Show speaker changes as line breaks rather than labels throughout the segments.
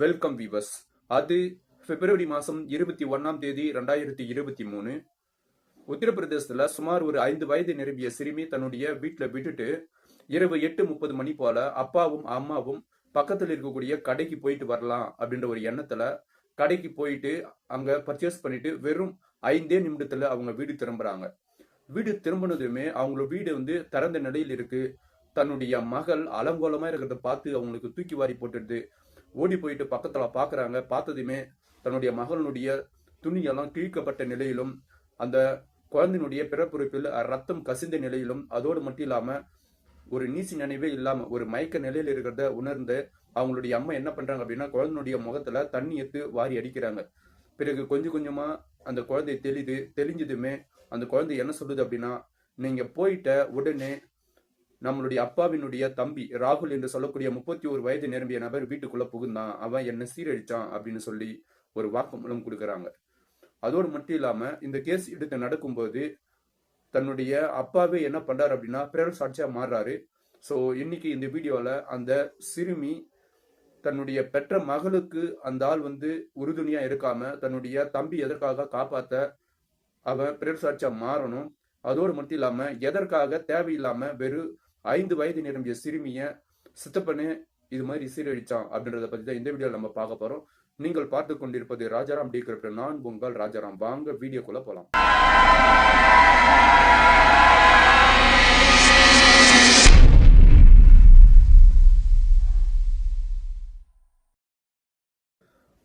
Welcome viewers அது பிப்ரவரி மாதம் இருபத்தி ஒன்றாம் தேதி ரெண்டாயிரத்தி இருபத்தி மூணு. உத்தரப்பிரதேசத்தில் சுமார் ஒரு ஐந்து வயது நிரம்பிய சிறுமி தன்னுடைய வீட்டில் விட்டுட்டு இரவு எட்டு முப்பது மணி போல அப்பாவும் அம்மாவும் பக்கத்தில் இருக்கக்கூடிய கடைக்கு போயிட்டு வரலாம் அப்படின்ற ஒரு எண்ணத்துல கடைக்கு போயிட்டு அங்க பர்ச்சேஸ் பண்ணிட்டு வெறும் ஐந்தே நிமிடத்துல அவங்க வீடு திரும்புறாங்க. வீடு திரும்பினதுமே அவங்களோட வீடு வந்து திறந்த நிலையில் இருக்கு. தன்னுடைய மகள் அலங்கோலமா இருக்கிறத பார்த்து அவங்களுக்கு தூக்கி வாரி போட்டுடுது. ஓடி போயிட்டு பக்கத்துல பாக்குறாங்க. பார்த்ததுமே தன்னுடைய மகனுடைய துணியெல்லாம் கிழிக்கப்பட்ட நிலையிலும் அந்த குழந்தையினுடைய பிறப்புறுப்பில் ரத்தம் கசிந்த நிலையிலும் அதோடு மட்டும் இல்லாம ஒரு நீசி நினைவே இல்லாம ஒரு மயக்க நிலையில் இருக்கிறத உணர்ந்து அவங்களுடைய அம்மா என்ன பண்றாங்க அப்படின்னா குழந்தையுடைய முகத்துல தண்ணி எடுத்து வாரி அடிக்கிறாங்க. பிறகு கொஞ்சம் கொஞ்சமா அந்த குழந்தை தெளிது தெளிஞ்சதுமே அந்த குழந்தை என்ன சொல்லுது அப்படின்னா நீங்க போயிட்ட உடனே நம்மளுடைய அப்பாவினுடைய தம்பி ராகுல் என்று சொல்லக்கூடிய முப்பத்தி ஒரு வயது நிரம்பிய நபர் வீட்டுக்குள்ள புகுந்தான். அவன் என்ன சீரழிச்சான் அப்படின்னு சொல்லி ஒரு வாக்குமூலம் கொடுக்குறாங்க. அதோடு மட்டும் இல்லாம இந்த கேஸ் எடுத்து நடக்கும்போது தன்னுடைய அப்பாவே என்ன பண்றாரு அப்படின்னா பிறர் சாட்சியா மாறுறாரு. ஸோ இன்னைக்கு இந்த வீடியோல அந்த சிறுமி தன்னுடைய பெற்ற மகளுக்கு அந்த ஆள் வந்து உறுதுணையா இருக்காம தன்னுடைய தம்பி எதற்காக காப்பாத்த அவன் பிறர் சாட்சியா மாறணும். அதோடு மட்டும் இல்லாம எதற்காக தேவையில்லாம வெறும் ஐந்து வயது நிரம்பிய சிறுமிய சித்தப்பனு இது மாதிரி சீரழிச்சான் அப்படின்றத பத்தி தான் இந்த வீடியோவில் நம்ம பார்க்க போறோம். நீங்கள் பார்த்து கொண்டிருப்பது ராஜாராம் டி கிரிப்டர் நான் உங்கள் ராஜாராம். வாங்க வீடியோக்குள்ள போலாம்.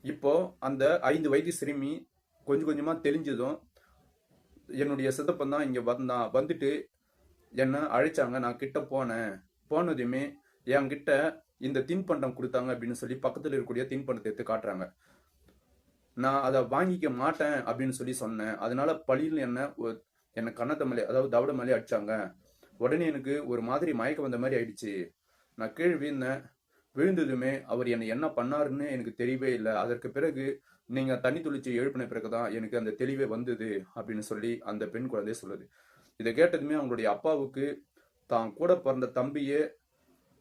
இப்போ அந்த ஐந்து வயது சிறுமி கொஞ்சம் கொஞ்சமா தெரிஞ்சதும் என்னுடைய சித்தப்பன் தான் இங்க வந்தான். வந்துட்டு என்ன அழைச்சாங்க. நான் கிட்ட போனேன். போனதுமே என்கிட்ட இந்த தின்பண்டம் கொடுத்தாங்க அப்படின்னு சொல்லி பக்கத்தில் இருக்கக்கூடிய தின்பண்டத்தை எடுத்து காட்டுறாங்க. நான் அதை வாங்கிக்க மாட்டேன் அப்படின்னு சொல்லி சொன்னேன். அதனால பழியில் என்ன ஒ- என்னை கண்ணத்தை மேலே அதாவது தவிட மேலே அடிச்சாங்க. உடனே எனக்கு ஒரு மாதிரி மயக்கம் வந்த மாதிரி ஆயிடுச்சு. நான் கீழ் விழுந்தேன். விழுந்ததுமே அவர் என்னை என்ன பண்ணாருன்னு எனக்கு தெரியவே இல்லை. அதற்கு பிறகு நீங்க தண்ணி துளிச்சு எழுப்பின பிறகுதான் எனக்கு அந்த தெளிவே வந்தது அப்படின்னு சொல்லி அந்த பெண் குழந்தை சொல்லுது. இதை கேட்டதுமே அவங்களுடைய அப்பாவுக்கு தான் கூட பிறந்த தம்பியே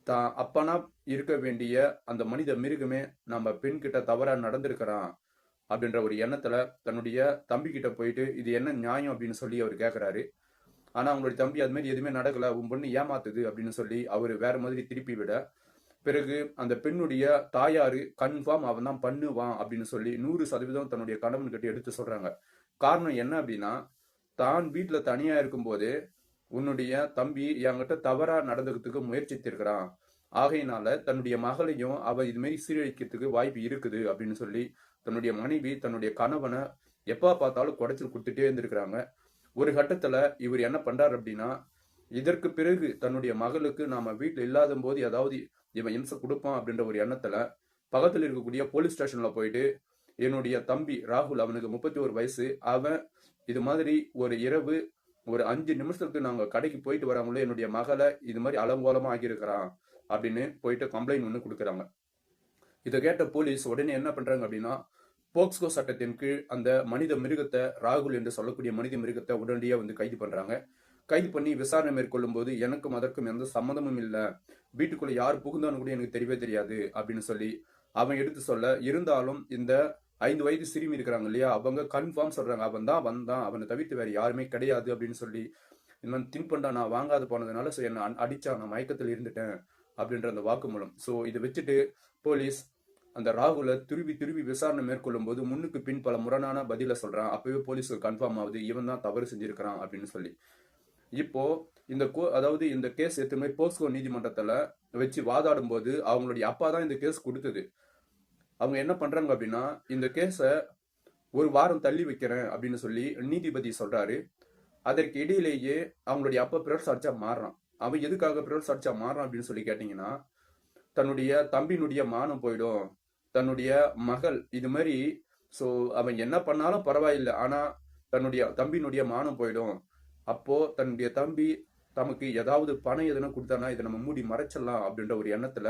தான் அப்பனா இருக்க வேண்டிய அந்த மனித மிருகமே நம்ம பெண் கிட்ட தவறா நடந்திருக்கிறான் அப்படின்ற ஒரு எண்ணத்துல தன்னுடைய தம்பி கிட்ட போயிட்டு இது என்ன நியாயம்? அப்படின்னு சொல்லி அவர் கேட்கிறாரு ஆனா அவங்களுடைய தம்பி அது மாதிரி எதுவுமே நடக்கல உன் பொண்ணு ஏமாத்துது அப்படின்னு சொல்லி அவர் வேற மாதிரி திருப்பி விட பிறகு அந்த பெண்ணுடைய தாயாரு கன்ஃபார்ம் அவன் தான் பண்ணுவான் அப்படின்னு சொல்லி நூறு சதவீதம் தன்னுடைய கணவன் கிட்ட எடுத்து சொல்றாங்க. காரணம் என்ன அப்படின்னா தான் வீட்டுல தனியா இருக்கும்போது உன்னுடைய தம்பி என்கிட்ட தவறா நடந்துக்கிறதுக்கு முயற்சித்திருக்கிறான். ஆகையினால தன்னுடைய மகளையும் அவ இது மாதிரி சீரழிக்கிறதுக்கு வாய்ப்பு இருக்குது அப்படின்னு சொல்லி தன்னுடைய மனைவி தன்னுடைய கணவனை எப்ப பார்த்தாலும் குடைச்சல் கொடுத்துட்டே இருந்திருக்கிறாங்க. ஒரு கட்டத்துல இவர் என்ன பண்றாரு அப்படின்னா இதற்கு பிறகு தன்னுடைய மகளுக்கு நாம வீட்டுல இல்லாத போது ஏதாவது இவன் இம்சை கொடுப்பான் அப்படின்ற ஒரு எண்ணத்துல பக்கத்தில் இருக்கக்கூடிய போலீஸ் ஸ்டேஷன்ல போயிட்டு என்னுடைய தம்பி ராகுல் அவனுக்கு முப்பத்தி ஒரு வயசு அவன் இது மாதிரி ஒரு இரவு ஒரு அஞ்சு நிமிஷத்துக்கு நாங்க கடைக்கு போயிட்டு வராங்களே என்னுடைய மகளை இது மாதிரி அலங்கோலமா ஆகியிருக்கிறான் அப்படின்னு போயிட்டு கம்ப்ளைண்ட் ஒன்று கொடுக்குறாங்க. இதை கேட்ட போலீஸ் உடனே என்ன பண்றாங்க அப்படின்னா போக்ஸ்கோ சட்டத்தின் கீழ் அந்த மனித மிருகத்தை ராகுல் என்று சொல்லக்கூடிய மனித மிருகத்தை உடனடியாக வந்து கைது பண்றாங்க. கைது பண்ணி விசாரணை மேற்கொள்ளும் போது எனக்கும் அதற்கும் எந்த சம்மந்தமும் இல்லை. வீட்டுக்குள்ள யார் புகுந்தான்னு கூட எனக்கு தெரியவே தெரியாது அப்படின்னு சொல்லி அவன் எடுத்து சொல்ல இருந்தாலும் இந்த ஐந்து வயது சிறுமி இருக்கிறாங்க இல்லையா? அவங்க கன்ஃபார்ம் சொல்றாங்க. அவன் தான் வந்தான். அவனை தவிர்த்து வேற யாருமே கிடையாது அப்படின்னு சொல்லி இந்த மாதிரி தின்பண்டா நான் வாங்காத போனதுனால ஸோ என்னை அடிச்சா நான் மயக்கத்தில் இருந்துட்டேன் அப்படின்ற அந்த வாக்குமூலம் ஸோ இதை வச்சுட்டு போலீஸ் அந்த ராகுலை திரும்பி திரும்பி விசாரணை மேற்கொள்ளும் போது முன்னுக்கு பின் பல முரணான பதில சொல்றான். அப்பவே போலீஸுக்கு கன்ஃபார்ம் ஆகுது. இவன் தான் தவறு செஞ்சிருக்கிறான் அப்படின்னு சொல்லி. இப்போ இந்த கோ அதாவது இந்த கேஸ் எத்தனை போஸ்கோ நீதிமன்றத்துல வச்சு வாதாடும் போது அவங்களுடைய அப்பா தான் இந்த கேஸ் கொடுத்தது. அவங்க என்ன பண்றாங்க அப்படின்னா இந்த கேஸை ஒரு வாரம் தள்ளி வைக்கிறேன் அப்படின்னு சொல்லி நீதிபதி சொல்றாரு. அதற்கு இடையிலேயே அவங்களுடைய அப்பா பிறர் சார்ஜா மாறுறான். அவன் எதுக்காக பிறர் சார்ஜா மாறுறான் அப்படின்னு சொல்லி கேட்டீங்கன்னா தன்னுடைய தம்பினுடைய மானம் போயிடும். தன்னுடைய மகள் இது மாதிரி ஸோ அவன் என்ன பண்ணாலும் பரவாயில்லை. ஆனால் தன்னுடைய தம்பினுடைய மானம் போயிடும். அப்போ தன்னுடைய தம்பி தமக்கு ஏதாவது பணம் எதுனா கொடுத்தானா இதை நம்ம மூடி மறைச்சிடலாம் அப்படின்ற ஒரு எண்ணத்துல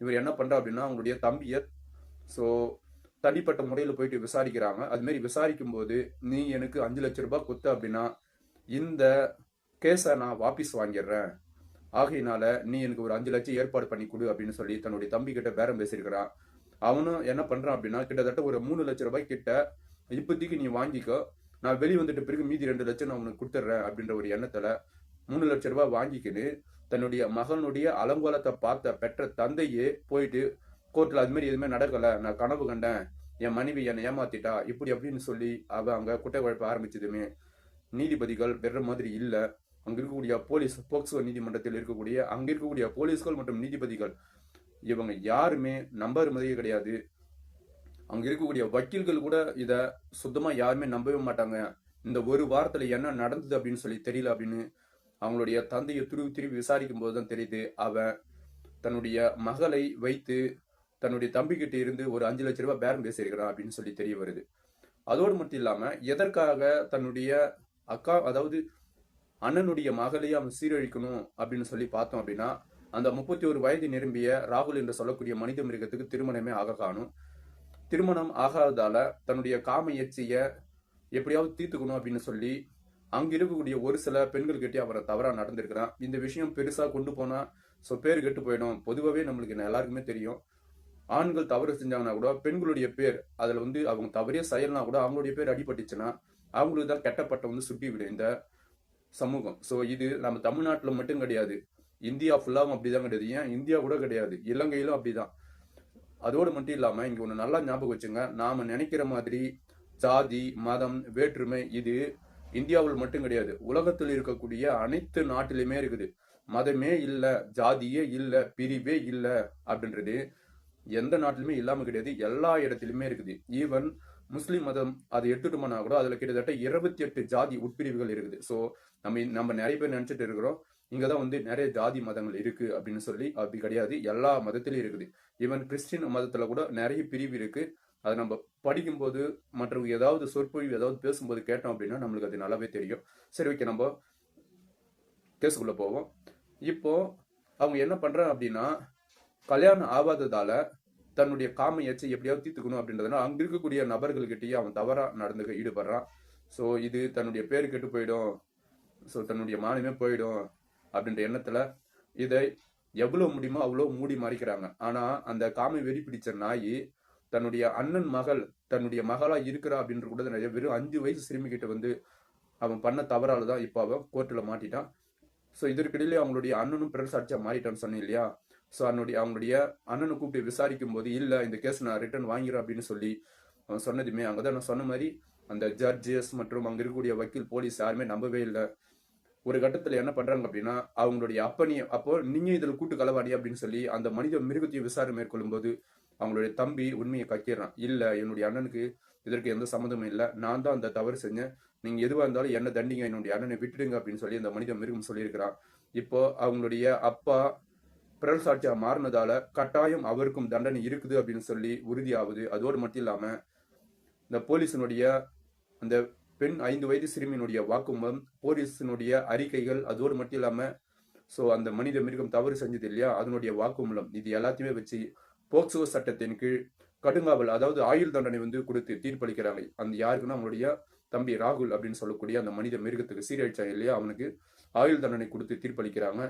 இவர் என்ன பண்றா அப்படின்னா அவங்களுடைய தம்பியை ஸோ தனிப்பட்ட முறையில் போயிட்டு விசாரிக்கிறாங்க. அதுமாரி விசாரிக்கும் போது நீ எனக்கு அஞ்சு லட்ச ரூபாய் கொடுத்த அப்படின்னா இந்த கேஸை நான் வாபீஸ் வாங்கிடுறேன். ஆகையினால நீ எனக்கு ஒரு அஞ்சு லட்சம் ஏற்பாடு பண்ணி கொடு அப்படின்னு சொல்லி தன்னுடைய தம்பி கிட்ட பேரம் பேசியிருக்கிறான். அவனும் என்ன பண்றான் அப்படின்னா கிட்டத்தட்ட ஒரு மூணு லட்ச ரூபாய் கிட்ட இப்போதைக்கு நீ வாங்கிக்கோ. நான் வெளியே வந்துட்ட பிறகு மீதி ரெண்டு லட்சம் நான் உனக்கு கொடுத்துட்றேன் அப்படின்ற ஒரு எண்ணத்துல மூணு லட்ச ரூபாய் வாங்கிக்கின்னு தன்னுடைய மகனுடைய அலங்கோலத்தை பார்த்த பெற்ற தந்தையே போயிட்டு கோர்ட்டில் அது எதுவுமே நடக்கல. நான் கனவு கண்டேன். என் மனைவி என்னை ஏமாத்திட்டா. இப்படி அப்படின்னு சொல்லி அவ அங்க குட்டை குழப்ப ஆரம்பிச்சதுமே நீதிபதிகள் வெற மாதிரி இல்ல. அங்க இருக்கக்கூடிய போலீஸ் போக்சோ நீதிமன்றத்தில் இருக்கக்கூடிய அங்க இருக்கக்கூடிய போலீஸ்கள் மற்றும் நீதிபதிகள் இவங்க யாருமே நம்புறதே கிடையாது. அங்க இருக்கக்கூடிய வக்கீல்கள் கூட இத சுத்தமா யாருமே நம்பவே மாட்டாங்க. இந்த ஒரு வாரத்துல என்ன நடந்தது அப்படின்னு சொல்லி தெரியல அப்படின்னு அவங்களுடைய தந்தையை திருவி திருவி விசாரிக்கும் போது தான் தெரியுது. அவன் தன்னுடைய மகளை வைத்து தன்னுடைய தம்பிக்கிட்ட இருந்து ஒரு அஞ்சு லட்ச ரூபாய் பேரம் பேசியிருக்கிறான் அப்படின்னு சொல்லி தெரிய வருது. அதோடு மட்டும் இல்லாமல் எதற்காக தன்னுடைய அக்கா அதாவது அண்ணனுடைய மகளையே அவன் சீரழிக்கணும் அப்படின்னு சொல்லி பார்த்தோம் அப்படின்னா அந்த முப்பத்தி ஒரு வயது நிரம்பிய ராகுல் என்று சொல்லக்கூடிய மனித மிருகத்துக்கு திருமணமே ஆக காணும் திருமணம் ஆகாததால தன்னுடைய காம எச்சிய எப்படியாவது தீர்த்துக்கணும் அப்படின்னு சொல்லி அங்க இருக்கக்கூடிய ஒரு சில பெண்கள்கிட்டே அவரை தவறா நடந்திருக்கிறான். இந்த விஷயம் பெருசா கொண்டு போனா ஸோ பேர் கெட்டு போயிடும். பொதுவாகவே நம்மளுக்கு என்ன எல்லாருக்குமே தெரியும். ஆண்கள் தவறு செஞ்சாங்கன்னா கூட பெண்களுடைய பேர் அதில் வந்து அவங்க தவறே செய்யலாம் கூட அவங்களுடைய பேர் அடிபட்டுச்சுன்னா அவங்களுக்கு தான் கெட்டப்பட்ட வந்து சுட்டி விடும் இந்த சமூகம். ஸோ இது நம்ம தமிழ்நாட்டில் மட்டும் கிடையாது. இந்தியா ஃபுல்லாகவும் அப்படிதான் கிடையாது. ஏன்? இந்தியா கூட கிடையாது. இலங்கையிலும் அப்படிதான். அதோடு மட்டும் இல்லாமல் இங்கே ஒன்று நல்லா ஞாபகம் வச்சுங்க. நாம் நினைக்கிற மாதிரி ஜாதி மதம் வேற்றுமை இது இந்தியாவில் மட்டும் கிடையாது. உலகத்தில் இருக்கக்கூடிய அனைத்து நாட்டிலுமே இருக்குது. மதமே இல்லை ஜாதியே இல்லை பிரிவே இல்லை அப்படின்றது எந்த நாட்டிலுமே இல்லாம கிடையாது. எல்லா இடத்துலயுமே இருக்குது. ஈவன் முஸ்லீம் மதம் அதை எடுத்துட்டோம்னா கூட அதுல கிட்டத்தட்ட இருபத்தி எட்டு ஜாதி உட்பிரிவுகள் இருக்குது. ஸோ நம்ம நம்ம நிறைய பேர் நினைச்சிட்டு இருக்கிறோம். இங்கதான் வந்து நிறைய ஜாதி மதங்கள் இருக்கு அப்படின்னு சொல்லி அப்படி கிடையாது. எல்லா மதத்திலயும் இருக்குது. ஈவன் கிறிஸ்டின் மதத்துல கூட நிறைய பிரிவு இருக்கு. அதை நம்ம படிக்கும்போது மற்றவங்க ஏதாவது சொற்பொழிவு ஏதாவது பேசும்போது கேட்டோம் அப்படின்னா நம்மளுக்கு அது நல்லாவே தெரியும். சரி ஓகே நம்ம கேஸுக்குள்ள போவோம். இப்போ அவங்க என்ன பண்றாங்க அப்படின்னா கல்யாணம் ஆகாததால தன்னுடைய காம எச்சை எப்படியாவது தீர்த்துக்கணும் அப்படின்றதுனால அங்க இருக்கக்கூடிய நபர்கள்கிட்டயே அவன் தவறா நடந்து ஈடுபடுறான். ஸோ இது தன்னுடைய பேர் கெட்டு போயிடும். ஸோ தன்னுடைய மானமே போயிடும் அப்படின்ற எண்ணத்துல இதை எவ்வளவு முடியுமோ அவ்வளோ மூடி மறைக்கிறாங்க. ஆனா அந்த காமை வெறி பிடிச்ச நாய் தன்னுடைய அண்ணன் மகள் தன்னுடைய மகளா இருக்கிறா அப்படின்ற கூட நிறைய வெறும் அஞ்சு வயசு சிறுமிக்கிட்ட வந்து அவன் பண்ண தவறால தான் இப்போ அவன் கோர்ட்டில் மாட்டிட்டான். ஸோ இதற்கிடையிலே அவங்களுடைய அண்ணனும் பிறர் மாறிட்டான்னு சொன்னேன் இல்லையா? ஸோ அவனுடைய அவங்களுடைய அண்ணனை கூப்பிட்டு விசாரிக்கும் போது இல்லை இந்த கேஸ் நான் ரிட்டர்ன் வாங்கிறேன் அப்படின்னு சொல்லி அவன் சொன்னதுமே அங்கே தான் நான் சொன்ன மாதிரி அந்த ஜட்ஜஸ் மற்றும் அங்கே இருக்கக்கூடிய வக்கீல் போலீஸ் யாருமே நம்பவே இல்லை. ஒரு கட்டத்தில் என்ன பண்றாங்க அப்படின்னா அவங்களுடைய அப்பனையை அப்போ நீங்க இதுல கூட்டு கலவாடி அப்படின்னு சொல்லி அந்த மனித மிருகத்தையும் விசாரணை மேற்கொள்ளும் போது அவங்களுடைய தம்பி உண்மையை கக்கிடுறான் இல்ல என்னுடைய அண்ணனுக்கு இதற்கு எந்த சம்மந்தமும் இல்லை. நான் தான் அந்த தவறு செஞ்சேன். நீங்க எதுவா இருந்தாலும் என்ன தண்டிங்க என்னுடைய அண்ணனை விட்டுடுங்க அப்படின்னு சொல்லி அந்த மனித மிருகம் சொல்லியிருக்கிறான். இப்போ அவங்களுடைய அப்பா பிறல் சாட்சியா மாறினதால கட்டாயம் அவருக்கும் தண்டனை இருக்குது அப்படின்னு சொல்லி உறுதியாகுது அதோடு மட்டும் இல்லாம இந்த போலீஸினுடைய அந்த பெண் ஐந்து வயது சிறுமியினுடைய வாக்குமூலம் போலீஸினுடைய அறிக்கைகள் அதோடு மட்டும் இல்லாம ஸோ அந்த மனித மிருகம் தவறு செஞ்சது இல்லையா? அதனுடைய வாக்குமூலம் இது எல்லாத்தையுமே வச்சு போக்சோ சட்டத்தின் கீழ் கடுங்காவல் அதாவது ஆயுள் தண்டனை வந்து கொடுத்து தீர்ப்பளிக்கிறாங்க. அந்த யாருக்குன்னா அவங்களுடைய தம்பி ராகுல் அப்படின்னு சொல்லக்கூடிய அந்த மனித மிருகத்துக்கு சீரழிச்சாங்க இல்லையா? அவனுக்கு ஆயுள் தண்டனை கொடுத்து தீர்ப்பளிக்கிறாங்க.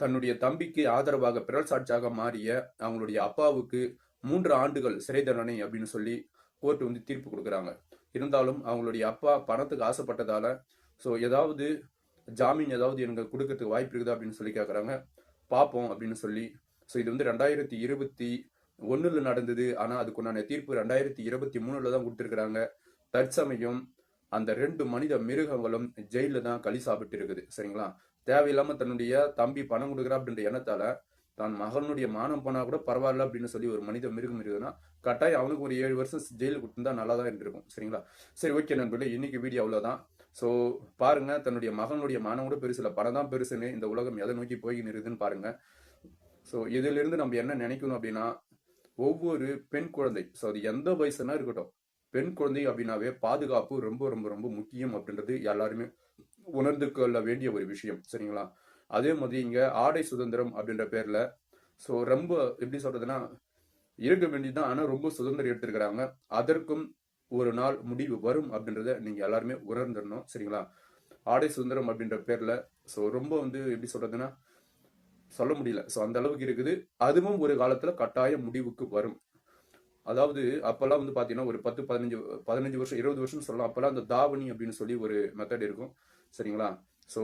தன்னுடைய தம்பிக்கு ஆதரவாக பிறல் சாட்சியாக மாறிய அவங்களுடைய அப்பாவுக்கு மூன்று ஆண்டுகள் சிறை தண்டனை அப்படின்னு சொல்லி கோர்ட் வந்து தீர்ப்பு கொடுக்குறாங்க. இருந்தாலும் அவங்களுடைய அப்பா பணத்துக்கு ஆசைப்பட்டதால ஸோ ஏதாவது ஜாமீன் ஏதாவது எனக்கு கொடுக்கறதுக்கு வாய்ப்பு இருக்குதா அப்படின்னு சொல்லி கேட்குறாங்க பார்ப்போம் அப்படின்னு சொல்லி. ஸோ இது வந்து ரெண்டாயிரத்தி இருபத்தி ஒன்றில் நடந்தது. ஆனால் அதுக்குண்டான தீர்ப்பு ரெண்டாயிரத்தி இருபத்தி மூணில் தான் கொடுத்துருக்குறாங்க. தற்சமயம் அந்த ரெண்டு மனித மிருகங்களும் ஜெயிலில் தான் களி சாப்பிட்டு இருக்குது. சரிங்களா? தேவையில்லாம தன்னுடைய தம்பி பணம் கொடுக்குறா அப்படின்ற எண்ணத்தால தான் மகனுடைய மானம் போனா கூட பரவாயில்ல அப்படின்னு சொல்லி ஒரு மனித மிருகம் இருக்குதுன்னா கட்டாயம் அவனுக்கு ஒரு ஏழு வருஷம் ஜெயிலுக்கு கொடுத்துருந்தா நல்லா தான் இருந்திருக்கும். சரிங்களா? சரி ஓகே நண்பர்களே இன்னைக்கு வீடியோ அவ்வளோதான் ஸோ பாருங்க தன்னுடைய மகனுடைய மானம் கூட பெருசு இல்லை. பணம் தான் பெருசுன்னு இந்த உலகம் எதை நோக்கி போய் இருக்குதுன்னு பாருங்க. ஸோ இதிலிருந்து நம்ம என்ன நினைக்கணும் அப்படின்னா ஒவ்வொரு பெண் குழந்தை ஸோ அது எந்த வயசுனா இருக்கட்டும் பெண் குழந்தை அப்படின்னாவே பாதுகாப்பு ரொம்ப ரொம்ப ரொம்ப முக்கியம் அப்படின்றது எல்லாருமே உணர்ந்து கொள்ள வேண்டிய ஒரு விஷயம் சரிங்களா? அதே மாதிரி இங்க ஆடை சுதந்திரம் அப்படின்ற பேர்ல ஸோ ரொம்ப எப்படி சொல்றதுன்னா இருக்க வேண்டியதுதான் ஆனா ரொம்ப சுதந்திரம் எடுத்திருக்கிறாங்க. அதற்கும் ஒரு நாள் முடிவு வரும் அப்படின்றத நீங்க எல்லாருமே உணர்ந்துடணும் சரிங்களா? ஆடை சுதந்திரம் அப்படின்ற பேர்ல ஸோ ரொம்ப வந்து எப்படி சொல்றதுன்னா சொல்ல முடியல. ஸோ அந்த அளவுக்கு இருக்குது. அதுவும் ஒரு காலத்துல கட்டாயம் முடிவுக்கு வரும். அதாவது அப்பெல்லாம் வந்து பாத்தீங்கன்னா ஒரு பத்து பதினஞ்சு பதினஞ்சு வருஷம் இருபது வருஷம் சொல்லலாம். அப்பெல்லாம் அந்த தாவணி அப்படின்னு சொல்லி ஒரு மெத்தட் இருக்கும். சரிங்களா? ஸோ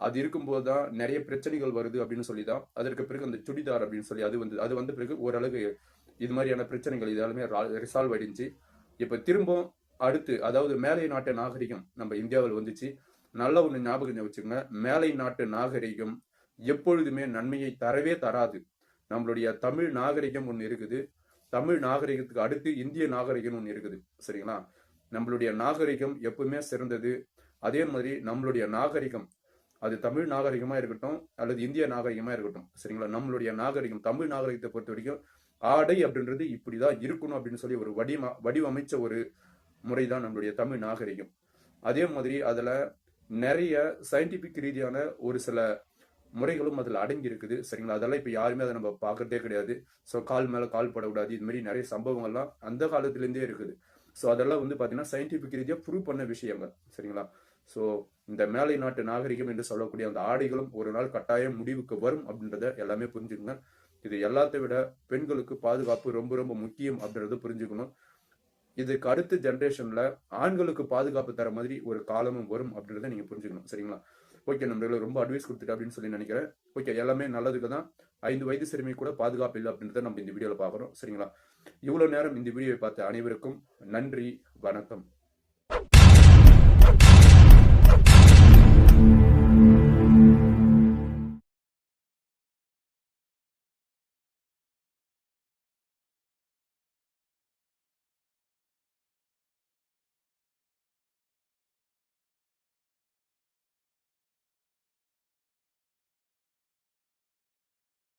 அது இருக்கும்போது தான் நிறைய பிரச்சனைகள் வருது அப்படின்னு சொல்லி தான் அதற்கு பிறகு அந்த சுடிதார் அப்படின்னு சொல்லி அது வந்து அது வந்த பிறகு ஓரளவு இது மாதிரியான பிரச்சனைகள் இதெல்லாமே ரிசால்வ் ஆயிடுச்சு. இப்போ திரும்ப அடுத்து அதாவது மேலை நாட்டு நாகரிகம் நம்ம இந்தியாவில் வந்துச்சு. நல்ல ஒன்று ஞாபகம் வச்சுக்கோங்க. மேலை நாட்டு நாகரிகம் எப்பொழுதுமே நன்மையை தரவே தராது. நம்மளுடைய தமிழ் நாகரிகம் ஒன்று இருக்குது. தமிழ் நாகரிகத்துக்கு அடுத்து இந்திய நாகரிகம் ஒன்று இருக்குது. சரிங்களா? நம்மளுடைய நாகரிகம் எப்பவுமே சிறந்தது. அதே மாதிரி நம்மளுடைய நாகரிகம் அது தமிழ் நாகரிகமா இருக்கட்டும் அல்லது இந்திய நாகரிகமா இருக்கட்டும். சரிங்களா? நம்மளுடைய நாகரிகம் தமிழ் நாகரிகத்தை பொறுத்த வரைக்கும் ஆடை அப்படின்றது இப்படிதான் இருக்கணும் அப்படின்னு சொல்லி ஒரு வடிவ வடிவமைச்ச ஒரு முறை தான் நம்மளுடைய தமிழ் நாகரிகம். அதே மாதிரி அதுல நிறைய சயின்டிபிக் ரீதியான ஒரு சில முறைகளும் அதில் அடங்கி இருக்குது சரிங்களா? அதெல்லாம் இப்போ யாருமே அதை நம்ம பார்க்கறதே கிடையாது. ஸோ கால் மேலே கால் படக்கூடாது. இது மாதிரி நிறைய சம்பவங்கள்லாம் அந்த காலத்துலேருந்தே இருக்குது. ஸோ அதெல்லாம் வந்து பார்த்தீங்கன்னா சயின்டிபிக் ரீதியாக ப்ரூவ் பண்ண விஷயங்கள். சரிங்களா? ஸோ இந்த மேலை நாட்டு நாகரிகம் என்று சொல்லக்கூடிய அந்த ஆடைகளும் ஒரு நாள் கட்டாயம் முடிவுக்கு வரும் அப்படின்றத எல்லாமே புரிஞ்சுக்கணும். இது எல்லாத்தை விட பெண்களுக்கு பாதுகாப்பு ரொம்ப ரொம்ப முக்கியம் அப்படின்றத புரிஞ்சுக்கணும். இதுக்கு அடுத்த ஜென்ரேஷன்ல ஆண்களுக்கு பாதுகாப்பு தர மாதிரி ஒரு காலமும் வரும் அப்படின்றத நீங்க புரிஞ்சுக்கணும். சரிங்களா? ஓகே நம்மள ரொம்ப அட்வைஸ் கொடுத்துட்டு அப்படின்னு சொல்லி நினைக்கிறேன். ஓகே எல்லாமே நல்லதுக்கு தான். ஐந்து வயது சிறுமி கூட பாதுகாப்பு இல்லை அப்படின்றத நம்ம இந்த வீடியோவில் பார்க்குறோம். சரிங்களா? இவ்வளோ நேரம் இந்த வீடியோவை பார்த்த அனைவருக்கும் நன்றி வணக்கம்.